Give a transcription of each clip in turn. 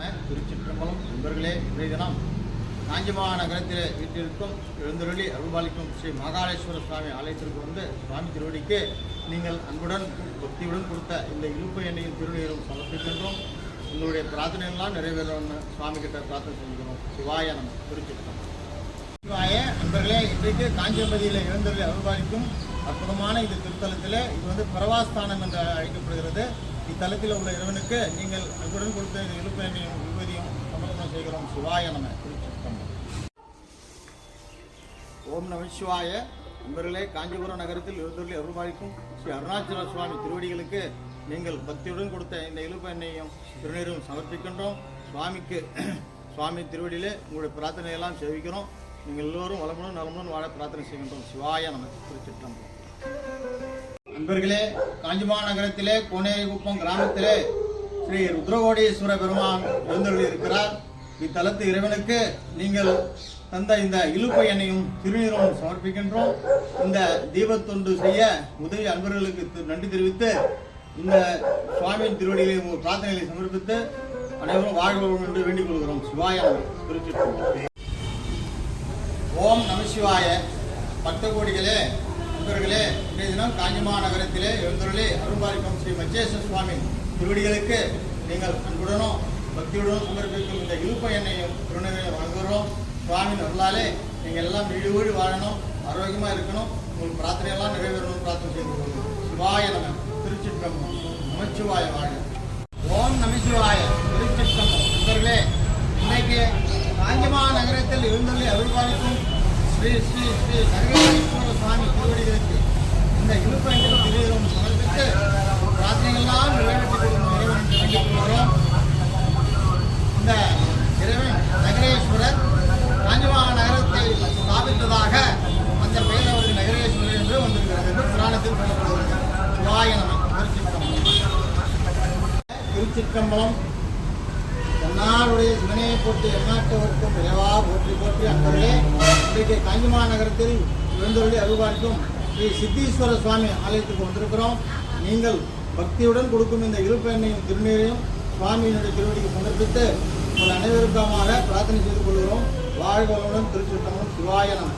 திருச்சிற்றம்பலம் நண்பர்களே இன்றைய தினம் காஞ்சிமா நகரத்தில் வீட்டிற்கும் எழுந்தருளி அருள்பாலிக்கும் ஸ்ரீ மகாலேஸ்வர சுவாமி ஆலயத்திற்கு வந்து சுவாமி திருவடிக்கு நீங்கள் அன்புடன் பக்தியுடன் கொடுத்த இந்த இழுப்பு எண்ணெயின் திருநீரும் சமர்ப்பிக்கின்றோம். உங்களுடைய பிரார்த்தனைகள்லாம் நிறைவேறணும்னு சுவாமி கிட்ட பிரார்த்தனை செஞ்சுக்கிறோம். சிவாய நம்ம திருச்சிற்றம்பலம். சிவாய நண்பர்களே இன்றைக்கு காஞ்சிபதியில் எழுந்தருளி அருள்பாலிக்கும் அற்புதமான இந்த திருத்தலத்தில் இது வந்து பிரவாஸ்தானம் என்று அழைக்கப்படுகிறது. இத்தலத்தில் உள்ள இறைவனுக்கு நீங்கள் அன்புடன் கொடுத்த இந்த இழுப்பு எண்ணெயும் விபதியும் சமர்ப்பணம் செய்கிறோம். சிவாய நம. திருச்சிற்றம்பலம். ஓம் நம சிவாய. நண்பர்களே காஞ்சிபுரம் நகரத்தில் எழுந்தருளி அருள்பாலிக்கும் ஸ்ரீ அருணாச்சல சுவாமி திருவடிகளுக்கு நீங்கள் பக்தியுடன் கொடுத்த இந்த இழுப்பு எண்ணெயும் திருநீரும் சமர்ப்பிக்கின்றோம். சுவாமிக்கு சுவாமி திருவடியிலே உங்களுடைய பிரார்த்தனையெல்லாம் சேவிக்கிறோம். நீங்கள் எல்லோரும் வளமுடன் நலமுடன் வாழ பிரார்த்தனை செய்கின்றோம். சிவாய நம திருச்சிற்றம்பலம். நண்பர்களே காஞ்சிமா நகரத்திலே கோனேரிகுப்பம் கிராமத்திலே ஸ்ரீ ருத்ரகோடீஸ்வர பெருமான் எழுந்தருள் இருக்கிறார். இத்தலத்து இறைவனுக்கு நீங்கள் தந்த இந்த இழுப்பை எண்ணையும் திருநீரும் சமர்ப்பிக்கின்றோம். இந்த தீபத்தொண்டு செய்ய உதவி அன்பர்களுக்கு நன்றி தெரிவித்து இந்த சுவாமியின் திருவடிகளை பிரார்த்தனைகளை சமர்ப்பித்து அனைவரும் வாழ்வோம் என்று வேண்டிக் கொள்கிறோம். சிவாயம் நம ஓம் நமசிவாய பக்தகோடிகளே பக்த கோடிகளே நண்பர்களே இன்றைய தினம் காஞ்சிமா நகரத்திலே எழுந்தருளி அருள்பாலிக்கும் ஸ்ரீ மச்சேஸ்வர சுவாமி திருவடிகளுக்கு நீங்கள் அன்புடனும் பக்தியுடனும் சமர்ப்பிக்கும் இந்த இருப்ப எண்ணையும் திருநகையும் வழங்குகிறோம். சுவாமியின் அருளாலே நீங்கள் எல்லாம் வீடு வீடு வாழணும் ஆரோக்கியமாக இருக்கணும். உங்கள் பிரார்த்தனையெல்லாம் நிறைவேறணும் பிரார்த்தனை செய்து கொள்கிறோம் சிவாய நம திருச்சிற்றம்பலம். நமச்சிவாய வாழ ஓம் நமசிவாய திருச்சிற்றம்பலம். நண்பர்களே இன்னைக்கு காஞ்சிமா நகரத்தில் எழுந்தள்ளி அருள்பாலிக்கும் ஸ்ரீ ஸ்ரீ ஸ்ரீ சர்வேஸ்வர சுவாமி திருவடிகளுக்கு இந்த இழுப்பங்கள் திருவிழம் சமர்ப்பித்து பிரார்த்தனைகள்லாம் நிறைவேற்றி கொடுக்கும் இறைவன் வேண்டிக் கொள்கிறோம் இந்த இறைவன் நகரேஸ்வரர் காஞ்சிமா நகரத்தை ஸ்தாபித்ததாக அந்த பெயர் அவருக்கு நகரேஸ்வரர் என்று வந்திருக்கிறது என்று புராணத்தில் சொல்லப்படுகிறது சிவாய திருச்சிற்றம்பலம் என்னாருடைய சிவனையை போட்டு எண்ணாட்டவர்க்கும் விரைவாக போற்றி போற்றி அக்கறை இன்றைக்கு காஞ்சிமா நகரத்தில் எழுந்தருளி அருள்பாலிக்கும் ஸ்ரீ சித்தீஸ்வர சுவாமி ஆலயத்துக்கு வந்திருக்கிறோம். நீங்கள் பக்தியுடன் கொடுக்கும் இந்த இருப்பெண்ணையும் திருநீரையும் சுவாமியினுடைய திருவடிக்கு சமர்ப்பித்து உங்கள் அனைவருக்குமாக பிரார்த்தனை செய்து கொள்கிறோம். வாழ்வளமுடன் திருச்சிற்றம்பலம் சிவாயனம்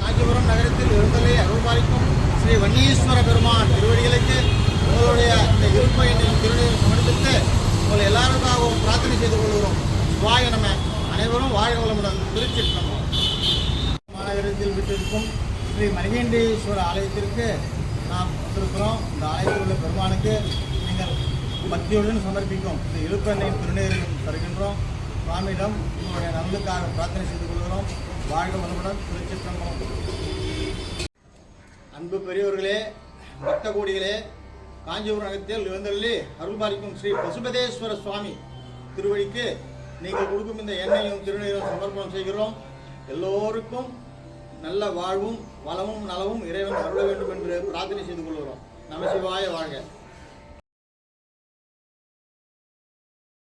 காஞ்சிபுரம் நகரத்தில் எழுந்தருளி அருள்பாலிக்கும் ஸ்ரீ வன்னீஸ்வர பெருமான் திருவடிகளுக்கு உங்களுடைய இந்த இருப்பெண்ணையும் திருநீரையும் சமர்ப்பித்து உங்கள் எல்லாருக்காகவும் பிரார்த்தனை செய்து கொள்கிறோம். சிவாய நம. அனைவரும் வாழ்க வளமுடன் நகரத்தில் விட்டிருக்கும் ஸ்ரீ மணிகண்டீஸ்வர ஆலயத்திற்கு நாம் வந்திருக்கிறோம். இந்த ஆலயத்தில் உள்ள பெருமானுக்கு நீங்கள் பக்தியுடன் சமர்ப்பிக்கும் இந்த இழுப்பெண்ணையும் திருநீரையும் தருகின்றோம். சுவாமியிடம் உங்களுடைய நலனுக்காக பிரார்த்தனை செய்து கொள்கிறோம். வாழ்க வளமுடன் திருச்சிற்றம்பலம். அன்பு பெரியவர்களே பக்த கோடிகளே காஞ்சிபுரம் நகரத்தில் எழுந்தள்ளி அருள்பாலிக்கும் ஸ்ரீ பசுபதேஸ்வர சுவாமி திருவடிக்கு நீங்கள் கொடுக்கும் இந்த எண்ணெயும் திருநீரும் சமர்ப்பணம் செய்கிறோம். எல்லோருக்கும் நல்ல வாழ்வும் வளமும் நலமும் இறைவன் அருள வேண்டும் என்று பிரார்த்தனை செய்து கொள்கிறோம். நமசிவாய வாழ்க.